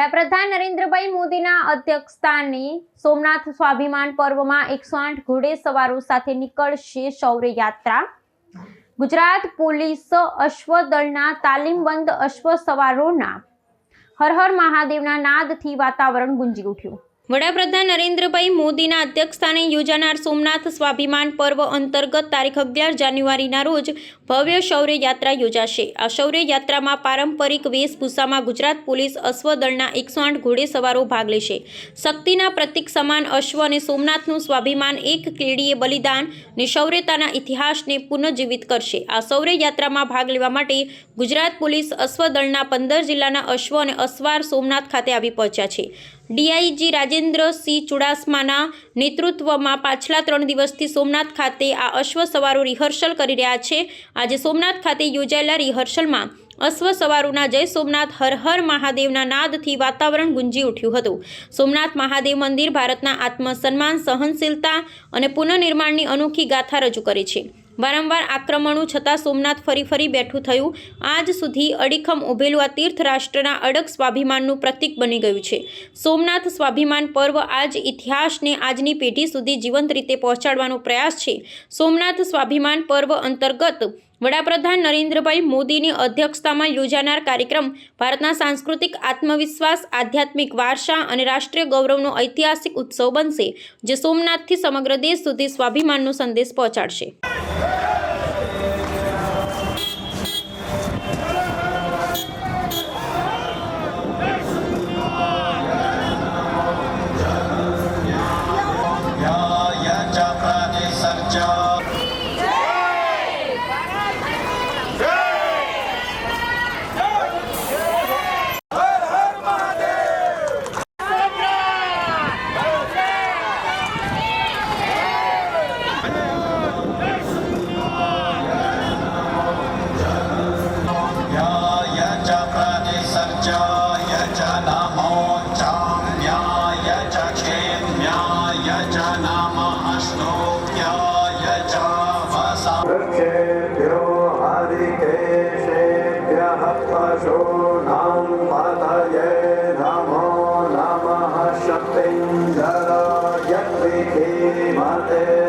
વડાપ્રધાન નરેન્દ્રભાઈ મોદીના અધ્યક્ષસ્થાને સોમનાથ સ્વાભિમાન પર્વમાં એકસો આઠ ઘોડે સવારો સાથે નીકળશે શૌર્ય યાત્રા ગુજરાત પોલીસ અશ્વદળના તાલીમબંધ અશ્વ સવારોના હર હર મહાદેવના નાદથી વાતાવરણ ગુંજી ઉઠ્યું. વડાપ્રધાન નરેન્દ્રભાઈ મોદીના અધ્યક્ષસ્થાને યોજાનાર સોમનાથ સ્વાભિમાન પર્વ અંતર્ગત તારીખ અગિયાર જાન્યુઆરીના રોજ ભવ્ય શૌર્ય યાત્રા યોજાશે. આ શૌર્ય યાત્રામાં પારંપરિક વેશભૂષામાં ગુજરાત પોલીસ અશ્વદળના એકસો આઠ ઘોડેસવારો ભાગ લેશે. શક્તિના પ્રતિક સમાન અશ્વ અને સોમનાથનું સ્વાભિમાન એક કેડીએ બલિદાન અને શૌર્યતાના ઇતિહાસને પુનઃજીવિત કરશે. આ શૌર્ય યાત્રામાં ભાગ લેવા માટે ગુજરાત પોલીસ અશ્વદળના પંદર જિલ્લાના અશ્વ અને અસવાર સોમનાથ ખાતે આવી પહોંચ્યા છે. ડીઆઈજી રાજેન્દ્ર સિંહ ચુડાસમાના નેતૃત્વમાં પાછલા ત્રણ દિવસથી સોમનાથ ખાતે આ અશ્વ સવારો રિહર્સલ કરી રહ્યા છે. આજે સોમનાથ ખાતે યોજાયેલા રિહર્સલમાં અશ્વ સવારોના જય સોમનાથ, હર હર મહાદેવના નાદથી વાતાવરણ ગુંજી ઉઠ્યું હતું. સોમનાથ મહાદેવ મંદિર ભારતના આત્મસન્માન, સહનશીલતા અને પુનઃનિર્માણની અનોખી ગાથા રજૂ કરે છે. વારંવાર આક્રમણો છતાં સોમનાથ ફરી ફરી બેઠું થયું. આજ સુધી અડીખમ ઉભેલું આ તીર્થ અડગ સ્વાભિમાનનું પ્રતીક બની ગયું છે. સોમનાથ સ્વાભિમાન પર્વ આજ ઇતિહાસને આજની પેઢી સુધી જીવંત રીતે પહોંચાડવાનો પ્રયાસ છે. સોમનાથ સ્વાભિમાન પર્વ અંતર્ગત વડાપ્રધાન નરેન્દ્રભાઈ મોદીની અધ્યક્ષતામાં યોજાનાર કાર્યક્રમ ભારતના સાંસ્કૃતિક આત્મવિશ્વાસ, આધ્યાત્મિક વારસા અને રાષ્ટ્રીય ગૌરવનો ઐતિહાસિક ઉત્સવ બનશે, જે સોમનાથથી સમગ્ર દેશ સુધી સ્વાભિમાનનો સંદેશ પહોંચાડશે. वृक्षेभ्यो हरिकेशेभ्यः पशूनां पतये नमो नमः शक्तिञ्जराय त्रिकीमते